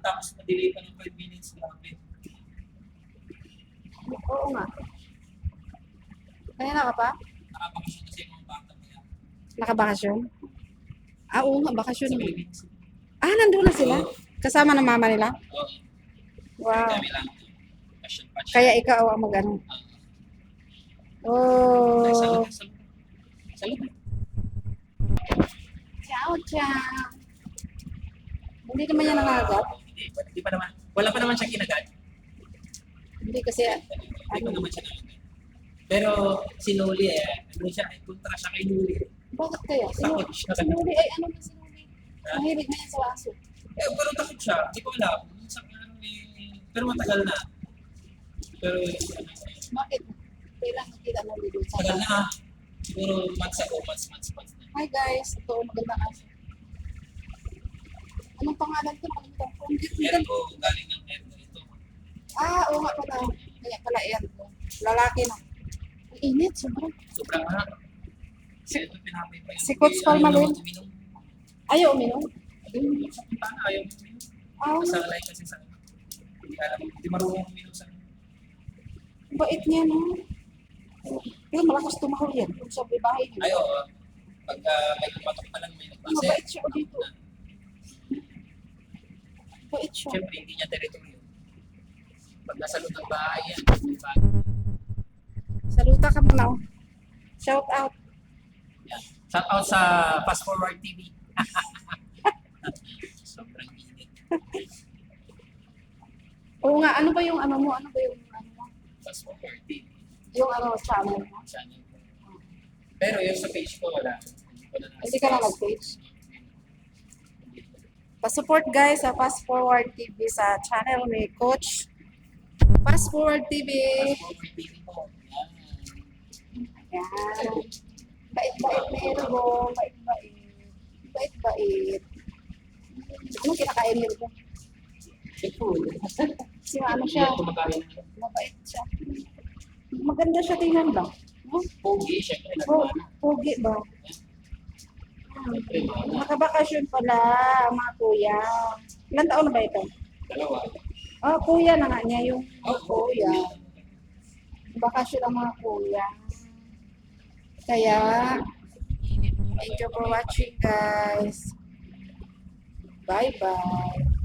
tapos na-delay pa ng 5 minutes. Grabe. Oo nga. Kaya na ka pa? Nakabakasyon kasi mga bata mo yan. Nakabakasyon? Ah, oo nga, bakasyon. Sa. Philippines. Ah, nandun na sila? Oo. Kasama ng mama nila? Oo. Wow. Kami lang. Passion, passion. Kaya ikaw ang mag-ano. Oh. Ay, salud, salud. Salud. Ciao, ciao. Hindi naman yan nangagat. Hindi, hindi pa naman. Wala pa naman siya kinagat. Hindi kasi, Hindi pa naman siya. Pero si Noli eh, ano siya, eh, kontra siya kay Noli. bakit kaya? Takot Sinuli, siya. sinuli ay ano na sinuli? Ha? Mahilig na yan sa aso. Eh, pero takot siya. Hindi ko alam. Minsan, ano, eh, pero matagal na. Pero, ano, Bakit? Kailangan nakita mo dito sa tagal na. Siguro months ago, months, months, months na. Hi guys, ito magandang aso. Anong pangalan ko? Nito. ko galing ng Edna ito. Ah, oo nga pala. Kaya pala yan. Lalaki na. Ang init, sobrang. Sobrang ha. Si, ito pinapay pa yun. Si Coach Ayaw rin? uminom. Ayaw uminom. Pintana, ayaw uminom. Ah, Masalay kasi sa hindi alam, hindi marunong uminom sa bait niya, no? Pero malakas tumahol yan. Kung sa bahay niya. Ay, oo. Pag uh, may kumatok pa lang may nagbase. Mabait siya dito. Bait siya. Siyempre, hindi niya teritoryo. Pag nasa loob ng bahay yan, diba? Saluta ka muna. oh. Shout out. Yan. Shout out sa Fast Forward TV. Sobrang init. Oo nga, ano ba yung ano mo? Ano ba yung ano mo? Fast Forward TV. Yung ano, channel mo? Channel ko. Pero yung sa page ko, wala. Hindi ko na Hindi ka na nag-page? Pa-support guys sa Fast Forward TV sa channel ni Coach Fast Forward TV. Fast Forward TV po. Yan. Yan. Bait-bait na bo. Bait-bait. Bait-bait. Ano kinakain niyo po? Check food. Kasi ano Siya mabait siya. Maganda siya tingnan ba? Pogi, syempre. Pogi ba? Nakabakasyon pala, mga kuya. Ilan taon na ba ito? dalawa. Oh, kuya na nga niya yung Oh, kuya. Bakasyon ang mga kuya. Kaya, thank you for watching guys. Bye-bye.